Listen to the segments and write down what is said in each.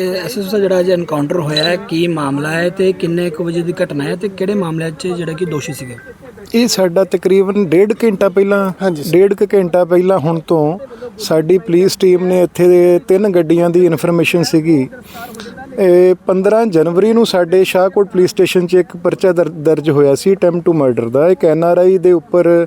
SS ਦਾ ਜਿਹੜਾ ਅੱਜ encounter ਹੋਇਆ ਹੈ ਕੀ ਮਾਮਲਾ ਹੈ ਤੇ ਕਿੰਨੇ ਕੁ ਵਜੇ ਦੀ ਘਟਨਾ ਹੈ ਤੇ ਕਿਹੜੇ ਮਾਮਲਿਆਂ 'ਚ ਜਿਹੜਾ ਕਿ ਦੋਸ਼ੀ ਸੀਗੇ? ਇਹ ਸਾਡਾ ਤਕਰੀਬਨ ਡੇਢ ਘੰਟਾ ਪਹਿਲਾਂ ਡੇਢ ਕੁ ਘੰਟਾ ਪਹਿਲਾਂ ਹੁਣ ਤੋਂ ਸਾਡੀ ਪੁਲਿਸ ਟੀਮ ਨੇ ਇੱਥੇ ਦੇ ਤਿੰਨ ਗੱਡੀਆਂ ਦੀ ਇਨਫੋਰਮੇਸ਼ਨ ਸੀਗੀ। ਇਹ 15 ਜਨਵਰੀ ਨੂੰ ਸਾਡੇ ਸ਼ਾਹਕੋਟ ਪੁਲਿਸ ਸਟੇਸ਼ਨ 'ਚ ਇੱਕ ਪਰਚਾ ਦਰ- ਦਰਜ ਹੋਇਆ ਸੀ ਅਟੈਂਪਟ ਟੂ ਮਰਡਰ ਦਾ। ਇੱਕ ਐਨਆਰਆਈ ਦੇ ਉੱਪਰ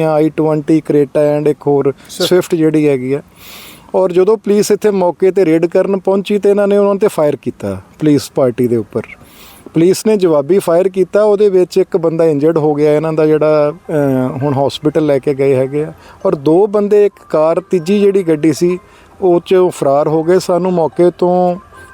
I20 ਕਰੇਟਾ ਐਂਡ ਇੱਕ ਹੋਰ ਸਵਿਫਟ ਜਿਹੜੀ ਹੈਗੀ ਆ। ਔਰ ਜਦੋਂ ਪੁਲਿਸ ਇੱਥੇ ਮੌਕੇ ਤੇ ਰੇਡ ਕਰਨ ਪਹੁੰਚੀ ਤੇ ਇਹਨਾਂ ਨੇ ਉਹਨਾਂ ਤੇ ਫਾਇਰ ਕੀਤਾ ਪੁਲਿਸ ਪਾਰਟੀ ਦੇ ਉੱਪਰ। ਪੁਲਿਸ ਨੇ ਜਵਾਬੀ ਫਾਇਰ ਕੀਤਾ ਉਹਦੇ ਵਿੱਚ ਇੱਕ ਬੰਦਾ ਇੰਜਰਡ ਹੋ ਗਿਆ ਇਹਨਾਂ ਦਾ ਜਿਹੜਾ ਹੁਣ ਹਸਪੀਟਲ ਲੈ ਕੇ ਗਏ ਹੈਗੇ ਆ। ਔਰ ਦੋ ਬੰਦੇ ਇੱਕ ਕਾਰ ਤੀਜੀ ਜਿਹੜੀ ਗੱਡੀ ਸੀ ਉਹ ਚ ਫਰਾਰ ਹੋ ਗਏ। ਸਾਨੂੰ ਮੌਕੇ ਤੋਂ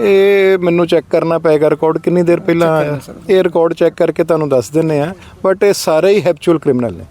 ਇਹ ਮੈਨੂੰ ਚੈੱਕ ਕਰਨਾ ਪਏਗਾ ਰਿਕਾਰਡ ਕਿੰਨੀ ਦੇਰ ਪਹਿਲਾਂ ਆਇਆ ਇਹ ਰਿਕਾਰਡ ਚੈੱਕ ਕਰਕੇ ਤੁਹਾਨੂੰ ਦੱਸ ਦਿੰਨੇ ਆ ਬਟ ਇਹ ਸਾਰੇ ਹੀ ਹੈਪਚੁਅਲ ਕ੍ਰਿਮੀਨਲ ਨੇ।